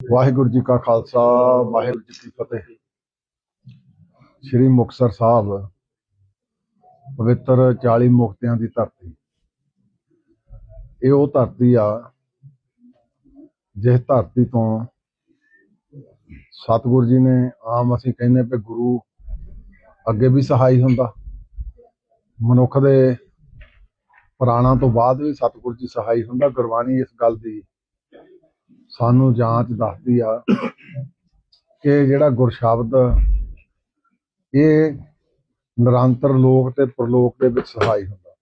ਵਾਹਿਗੁਰੂ ਜੀ ਕਾ ਖਾਲਸਾ, ਵਾਹਿਗੁਰੂ ਜੀ ਕੀ ਫਤਿਹ। ਸ੍ਰੀ ਮੁਕਤਸਰ ਸਾਹਿਬ, ਪਵਿੱਤਰ 40 ਮੁਕਤਿਆਂ ਦੀ ਧਰਤੀ। ਇਹ ਉਹ ਧਰਤੀ ਆ, ਜਿਸ ਧਰਤੀ ਤੋਂ ਸਤਿਗੁਰੂ ਜੀ ਨੇ ਆਮ ਅਸੀਂ ਕਹਿੰਦੇ ਪਏ ਗੁਰੂ ਅੱਗੇ ਵੀ ਸਹਾਈ ਹੁੰਦਾ। ਮਨੁੱਖ ਦੇ ਪ੍ਰਾਣਾਂ ਤੋਂ ਬਾਅਦ ਵੀ ਸਤਿਗੁਰੂ ਜੀ ਸਹਾਈ ਹੁੰਦਾ। ਗੁਰਬਾਣੀ ਇਸ ਗੱਲ ਦੀ ਸਾਨੂੰ ਜਾਂਚ ਦੱਸਦੀ ਆ ਕਿ ਜਿਹੜਾ ਗੁਰਸ਼ਬਦ ਇਹ ਨਿਰੰਤਰ ਲੋਕ ਤੇ ਪ੍ਰਲੋਕ ਦੇ ਵਿੱਚ ਸਹਾਈ ਹੁੰਦਾ।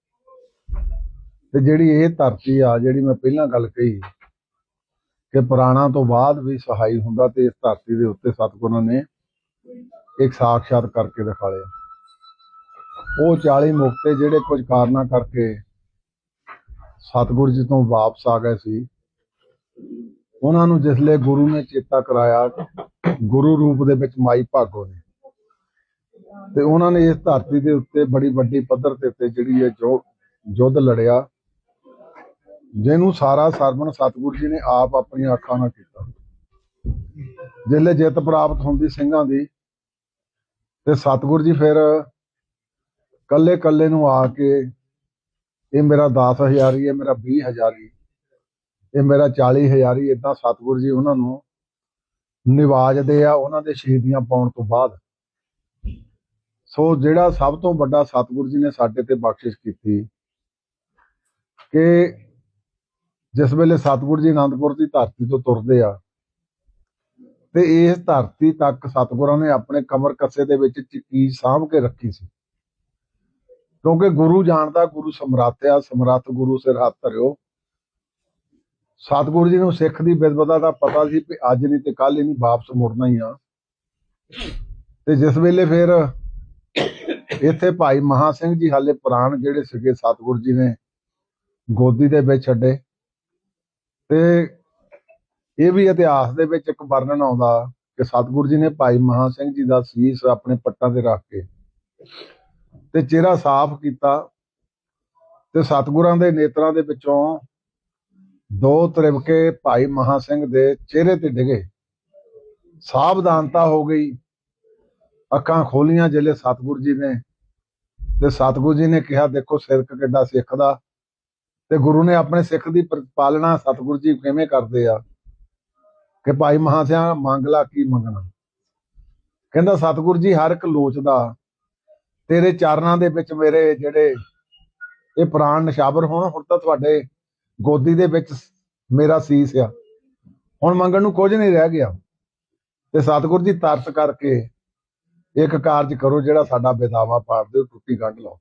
ਤੇ ਜਿਹੜੀ ਇਹ ਧਰਤੀ ਆ, ਜਿਹੜੀ ਮੈਂ ਪਹਿਲਾਂ ਗੱਲ ਕਹੀ ਕਿ ਪੁਰਾਣਾ ਤੋਂ ਬਾਅਦ ਵੀ ਸਹਾਈ ਹੁੰਦਾ ਤੇ ਇਸ ਧਰਤੀ ਦੇ ਉੱਤੇ ਸਤਿਗੁਰਾਂ ਨੇ ਇੱਕ ਸਾਖਸ਼ਾਤ ਕਰਕੇ ਦਿਖਾ ਲਿਆ। ਉਹ 40 ਮੁਕਤੇ ਜਿਹੜੇ ਕੁਝ ਕਾਰਨਾਂ ਕਰਕੇ ਸਤਿਗੁਰੂ ਜੀ ਤੋਂ ਵਾਪਸ ਆ ਗਏ ਸੀ ਉਹਨਾਂ ਨੂੰ ਜਿਸਲੇ ਗੁਰੂ ਨੇ ਚੇਤਾ ਕਰਾਇਆ, ਗੁਰੂ ਰੂਪ ਦੇ ਵਿੱਚ ਮਾਈ ਭਾਗੋ ਨੇ। ਤੇ ਉਹਨਾਂ ਨੇ ਇਸ ਧਰਤੀ ਦੇ ਉੱਤੇ ਬੜੀ ਵੱਡੀ ਪੱਧਰ ਤੇ ਉੱਤੇ ਜਿਹੜੀ ਹੈ ਜੋ, ਯੁੱਧ ਲੜਿਆ, ਜਿਹਨੂੰ ਸਾਰਾ ਸਰਵਣ ਸਤਿਗੁਰੂ ਜੀ ਨੇ ਆਪ ਆਪਣੀਆਂ ਅੱਖਾਂ ਨਾਲ ਕੀਤਾ। ਜਿਸਲੇ ਜਿੱਤ ਪ੍ਰਾਪਤ ਹੁੰਦੀ ਸਿੰਘਾਂ ਦੀ, ਤੇ ਸਤਿਗੁਰੂ ਜੀ ਫਿਰ ਕੱਲੇ ਕੱਲੇ ਨੂੰ ਆ ਕੇ, ਇਹ ਮੇਰਾ 10000 ਹੀ ਹੈ, ਮੇਰਾ 20000 ਹੀ। ਇਹ ਮੇਰਾ 40000 ਹਜ਼ਾਰੀ ਇਦਾਂ ਸਤਿਗੁਰੂ ਜੀ ਉਹਨਾਂ ਨੂੰ ਨਿਵਾਜਦੇ ਆ, ਉਹਨਾਂ ਦੇ ਸ਼ਹੀਦੀਆਂ ਪਾਉਣ ਤੋਂ ਬਾਅਦ। ਸੋ ਜਿਹੜਾ ਸਭ ਤੋਂ ਵੱਡਾ ਸਤਿਗੁਰੂ ਜੀ ਨੇ ਸਾਡੇ ਤੇ ਬਖਸ਼ਿਸ਼ ਕੀਤੀ ਕਿ ਜਿਸ ਵੇਲੇ ਸਤਿਗੁਰੂ ਜੀ ਅਨੰਦਪੁਰ ਦੀ ਧਰਤੀ ਤੋਂ ਤੁਰਦੇ ਆ, ਤੇ ਇਸ ਧਰਤੀ ਤੱਕ ਸਤਿਗੁਰਾਂ ਨੇ ਆਪਣੇ ਕਮਰ ਕੱਸੇ ਦੇ ਵਿੱਚ ਚੀਜ਼ ਸਾਂਭ ਕੇ ਰੱਖੀ ਸੀ। ਕਿਉਂਕਿ ਗੁਰੂ ਜਾਣਦਾ, ਗੁਰੂ ਸਮਰੱਥ ਆ ਸਮਰੱਥ ਗੁਰੂ ਸਿਰ ਹੱਥ ਧਰਿਓ ਸਤਿਗੁਰੂ ਜੀ ਨੂੰ ਸਿੱਖ ਦੀ ਵਿਦਵਤਾ ਦਾ ਪਤਾ ਸੀ ਕਿ ਅੱਜ ਨਹੀਂ ਤੇ ਕੱਲ ਹੀ ਨਹੀਂ ਵਾਪਸ ਮੁੜਨਾ ਹੀ ਆ। ਤੇ ਜਿਸ ਵੇਲੇ ਫਿਰ ਇੱਥੇ ਭਾਈ ਮਹਾ ਸਿੰਘ ਜੀ ਹਾਲੇ ਪ੍ਰਾਣ ਜਿਹੜੇ ਸੀਗੇ ਸਤਿਗੁਰੂ ਜੀ ਨੇ ਗੋਦੀ ਦੇ ਵਿੱਚ ਛੱਡੇ। ਤੇ ਇਹ ਵੀ ਇਤਿਹਾਸ ਦੇ ਵਿੱਚ ਇੱਕ ਵਰਣਨ ਆਉਂਦਾ ਕਿ ਸਤਿਗੁਰੂ ਜੀ ਨੇ ਭਾਈ ਮਹਾ ਸਿੰਘ ਜੀ ਦਾ ਸੀਸ ਆਪਣੇ ਪੱਟਾਂ ਤੇ ਰੱਖ ਕੇ ਤੇ ਚਿਹਰਾ ਸਾਫ਼ ਕੀਤਾ ਤੇ ਸਤਿਗੁਰਾਂ ਦੇ ਨੇਤਰਾਂ ਦੇ ਵਿੱਚੋਂ ਦੋ ਤ੍ਰਿਵਕੇ ਭਾਈ ਮਹਾ ਸਿੰਘ ਦੇ ਚਿਹਰੇ ਤੇ ਡਿਗੇ। ਸਾਵਧਾਨਤਾ ਹੋ ਗਈ। ਅੱਖਾਂ ਖੋਲੀਆਂ ਜਿਹੜੇ ਸਤਿਗੁਰੂ ਜੀ ਨੇ ਤੇ ਸਤਿਗੁਰੂ ਜੀ ਨੇ ਕਿਹਾ, ਦੇਖੋ, ਸਿਰਕ ਕਿੱਡਾ ਸਿੱਖ ਦਾ ਤੇ ਗੁਰੂ ਨੇ ਆਪਣੇ ਸਿੱਖ ਦੀ ਪਾਲਣਾ ਸਤਿਗੁਰੂ ਜੀ ਕਿਵੇਂ ਕਰਦੇ ਆ? ਕਿ ਭਾਈ ਮਹਾ ਸਿੰਘ ਮੰਗ ਲਾ ਕੀ ਮੰਗਣਾ? ਕਹਿੰਦਾ, ਸਤਿਗੁਰੂ ਜੀ, ਹਰ ਇੱਕ ਲੋਚਦਾ। ਤੇਰੇ ਚਰਨਾਂ ਦੇ ਵਿੱਚ ਮੇਰੇ ਜਿਹੜੇ ਇਹ ਪ੍ਰਾਣ ਨਿਸ਼ਾਵਰ ਹੋਣ, ਹੁਣ ਤਾਂ ਤੁਹਾਡੇ ਗੋਦੀ ਦੇ ਵਿੱਚ ਮੇਰਾ ਸੀਸ ਆ। ਹੁਣ ਮੰਗਣ ਨੂੰ ਕੁਝ ਨਹੀਂ ਰਹਿ ਗਿਆ। ਤੇ ਸਤਿਗੁਰ ਜੀ ਤਰਸ ਕਰਕੇ ਇੱਕ ਕਾਰਜ ਕਰੋ ਜਿਹੜਾ ਸਾਡਾ ਬੇਦਾਵਾ ਪਾੜ ਦਿਓ, ਟੁੱਟੀ ਗੰਢ ਲਓ।